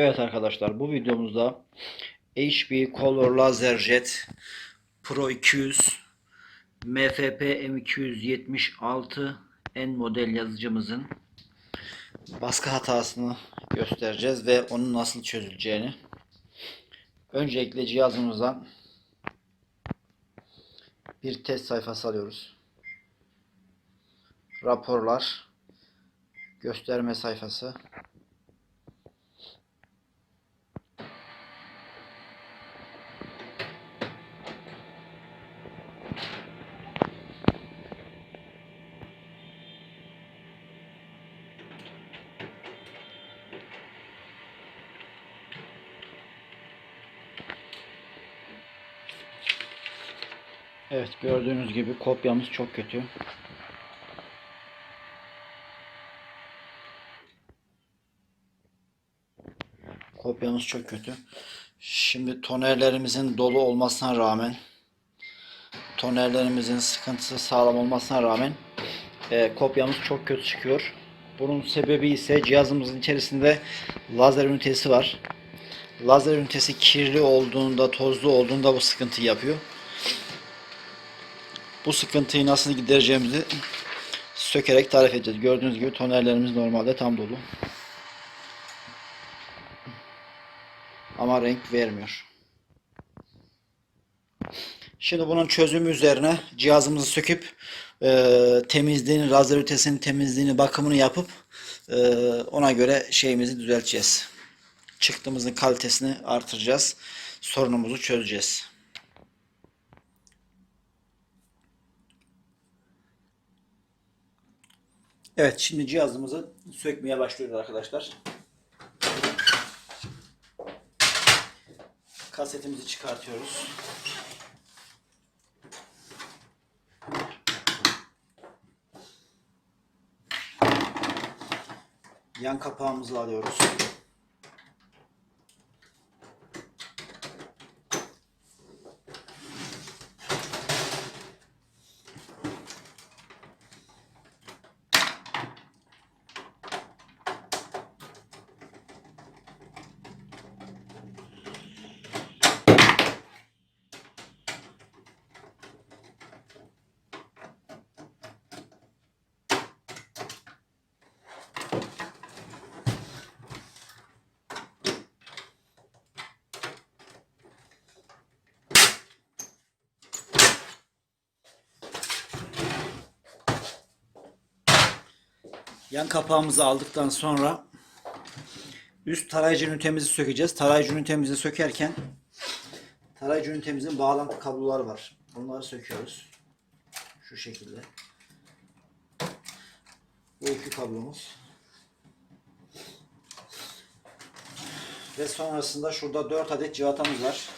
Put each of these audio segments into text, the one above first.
Evet arkadaşlar bu videomuzda HP Color Laserjet Pro 200 MFP M276 N model yazıcımızın baskı hatasını göstereceğiz ve onun nasıl çözüleceğini. Öncelikle cihazımızdan bir test sayfası alıyoruz. Raporlar gösterme sayfası Evet gördüğünüz gibi kopyamız çok kötü. Kopyamız çok kötü. Şimdi tonerlerimizin dolu olmasına rağmen tonerlerimizin sıkıntısı sağlam olmasına rağmen e, kopyamız çok kötü çıkıyor. Bunun sebebi ise cihazımızın içerisinde lazer ünitesi var. Lazer ünitesi kirli olduğunda, tozlu olduğunda bu sıkıntı yapıyor. Bu sıkıntıyı nasıl gidereceğimizi sökerek tarif edeceğiz. Gördüğünüz gibi tonerlerimiz normalde tam dolu. Ama renk vermiyor. Şimdi bunun çözümü üzerine cihazımızı söküp e, temizliğini, lazer ünitesinin temizliğini, bakımını yapıp e, ona göre şeyimizi düzelteceğiz. Çıktığımızın kalitesini artıracağız. Sorunumuzu çözeceğiz. Evet şimdi cihazımızı sökmeye başlıyoruz arkadaşlar. Kasetimizi çıkartıyoruz. Yan kapağımızı alıyoruz. Yan kapağımızı aldıktan sonra üst tarayıcı ünitemizi sökeceğiz. Tarayıcı ünitemizi sökerken tarayıcı ünitemizin bağlantı kabloları var. Bunları söküyoruz. Şu şekilde. Bu iki kablomuz. Ve sonrasında şurada 4 adet cıvatamız var.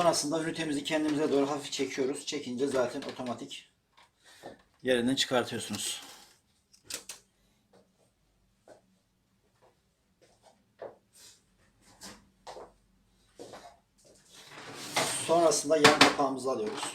Sonrasında ünitemizi kendimize doğru hafif çekiyoruz. Çekince zaten otomatik yerinden çıkartıyorsunuz. Sonrasında yan kapağımızı alıyoruz.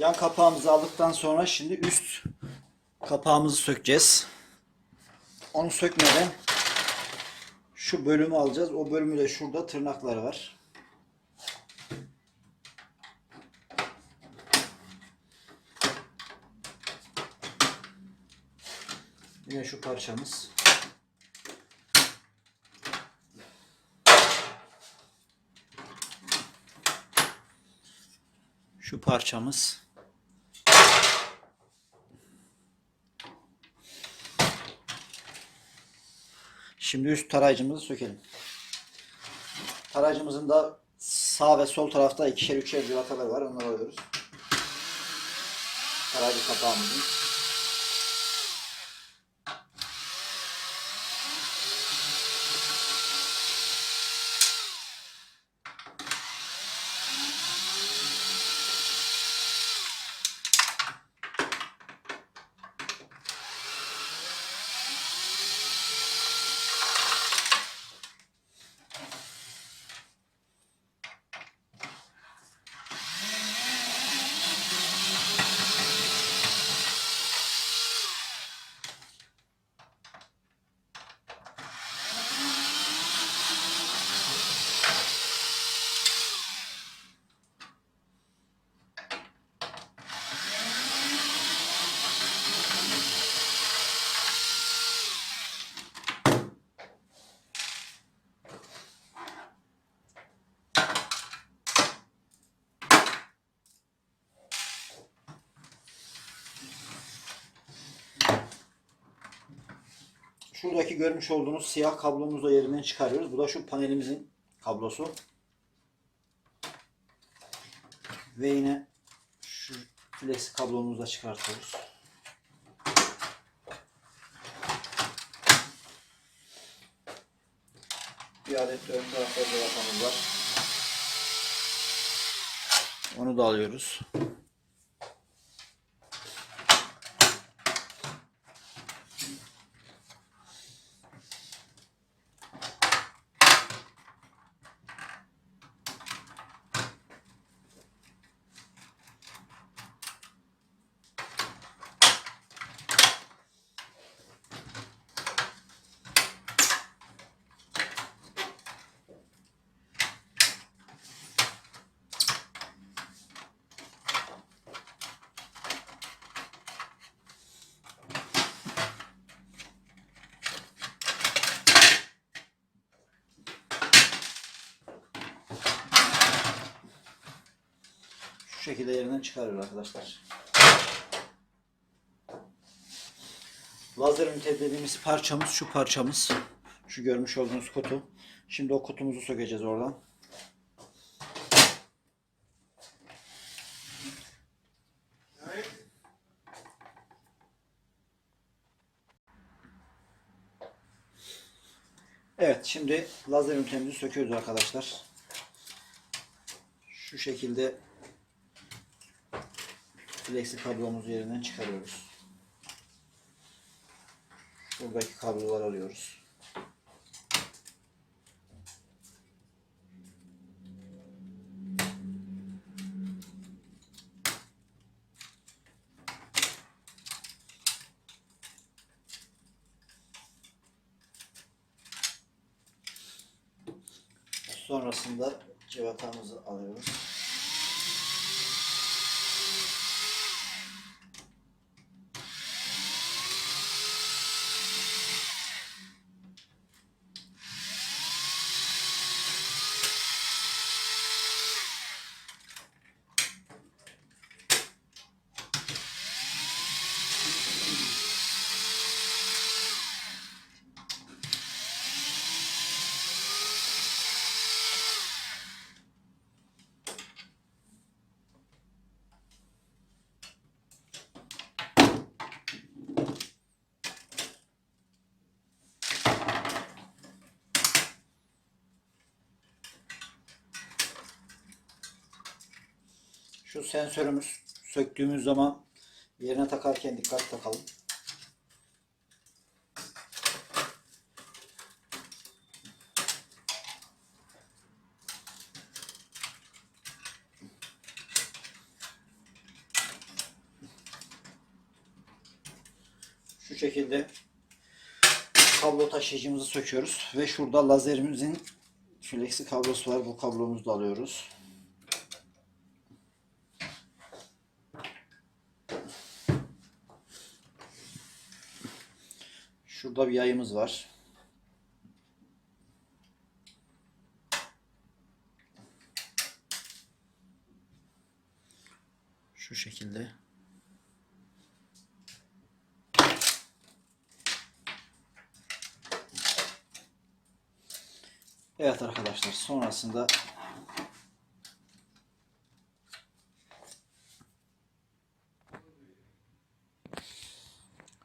Yan kapağımızı aldıktan sonra şimdi üst kapağımızı sökeceğiz. Onu sökmeden şu bölümü alacağız. O bölümü de şurada tırnakları var. Yine şu parçamız. Şu parçamız. Şimdi üst tarayıcımızı sökelim. Tarayıcımızın da sağ ve sol tarafta ikişer üçer civatalar var. Onları alıyoruz. Tarayıcı kapağımızın. Şuradaki görmüş olduğunuz siyah kablomuzu da yerinden çıkarıyoruz. Bu da şu panelimizin kablosu. Ve yine şu flex kablomuzu da çıkartıyoruz. Bir adet de ön tarafta var. Onu da alıyoruz. Şekilde yerinden çıkarıyor arkadaşlar. Lazer ünite dediğimiz parçamız şu parçamız. Şu görmüş olduğunuz kutu. Şimdi o kutumuzu sökeceğiz oradan. Evet şimdi lazer ünitemizi söküyoruz arkadaşlar. Şu şekilde flexi kablomuzu yerinden çıkarıyoruz. Buradaki kabloları alıyoruz. Sonrasında cıvatamızı alıyoruz. Şu sensörümüz söktüğümüz zaman yerine takarken dikkat takalım. Şu şekilde kablo taşıyıcımızı söküyoruz ve şurada lazerimizin fleksi kablosu var. Bu kablomuzu da alıyoruz. Şurada bir yayımız var. Şu şekilde. Evet arkadaşlar sonrasında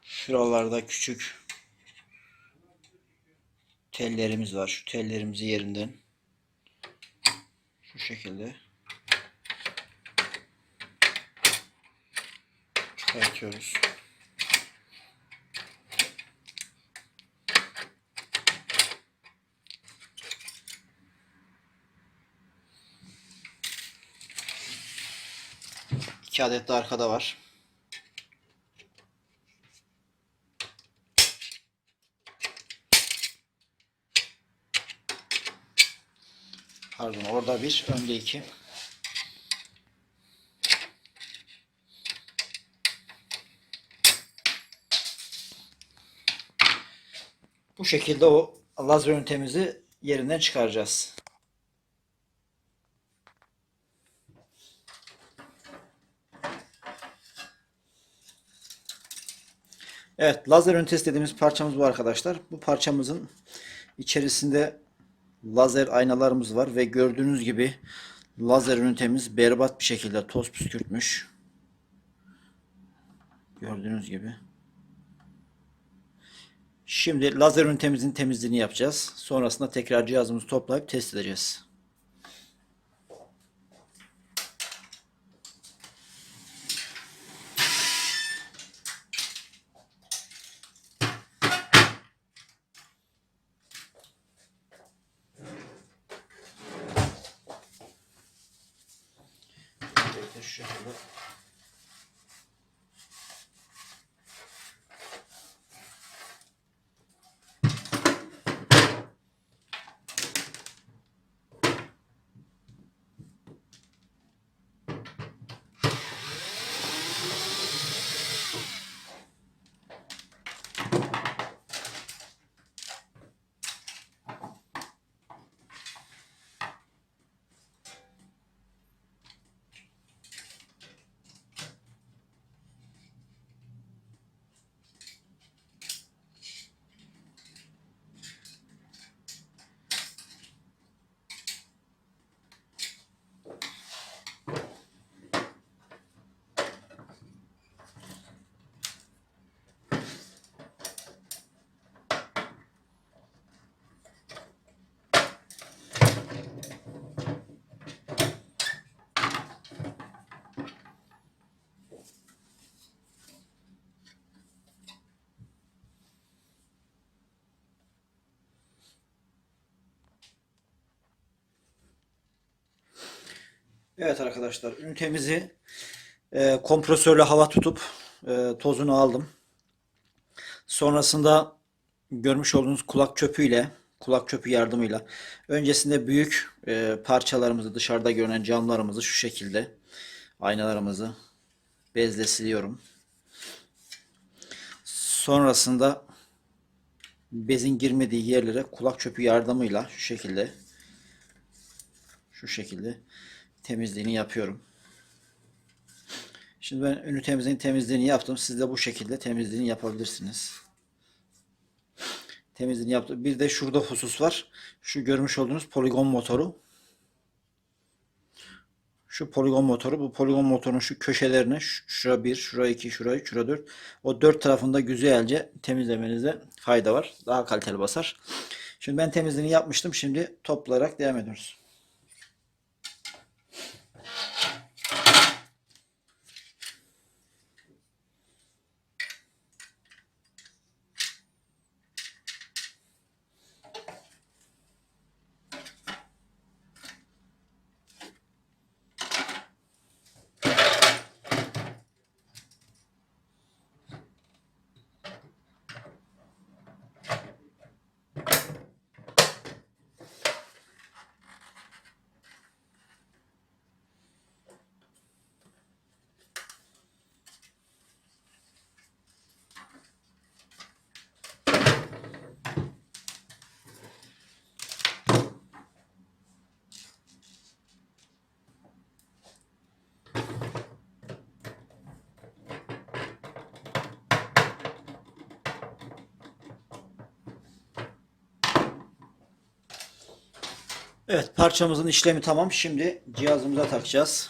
şuralarda küçük tellerimiz var. Şu tellerimizi yerinden şu şekilde çıkartıyoruz. İki adet de arkada var. Pardon orada bir, önde iki. Bu şekilde o lazer ünitemizi yerinden çıkaracağız. Evet, lazer ünitesi dediğimiz parçamız bu arkadaşlar. Bu parçamızın içerisinde lazer aynalarımız var ve gördüğünüz gibi lazer ünitemiz berbat bir şekilde toz püskürtmüş. Gördüğünüz gibi. Şimdi lazer ünitemizin temizliğini yapacağız. Sonrasında tekrar cihazımızı toplayıp test edeceğiz. Öncelikle şu şekilde Evet arkadaşlar ünitemizi e, kompresörle hava tutup e, tozunu aldım. Sonrasında görmüş olduğunuz kulak çöpüyle kulak çöpü yardımıyla öncesinde büyük e, parçalarımızı dışarıda görünen camlarımızı şu şekilde aynalarımızı bezle siliyorum. Sonrasında bezin girmediği yerlere kulak çöpü yardımıyla şu şekilde şu şekilde temizliğini yapıyorum. Şimdi ben ünitemizin temizliğini yaptım. Siz de bu şekilde temizliğini yapabilirsiniz. Temizliğini yaptım. Bir de şurada husus var. Şu görmüş olduğunuz poligon motoru. Şu poligon motoru. Bu poligon motorun şu köşelerine şura 1, şura 2, şura 3, şura 4. O 4 tarafında güzelce temizlemenizde fayda var. Daha kaliteli basar. Şimdi ben temizliğini yapmıştım. Şimdi toplayarak devam ediyoruz. Evet parçamızın işlemi tamam. Şimdi cihazımıza takacağız.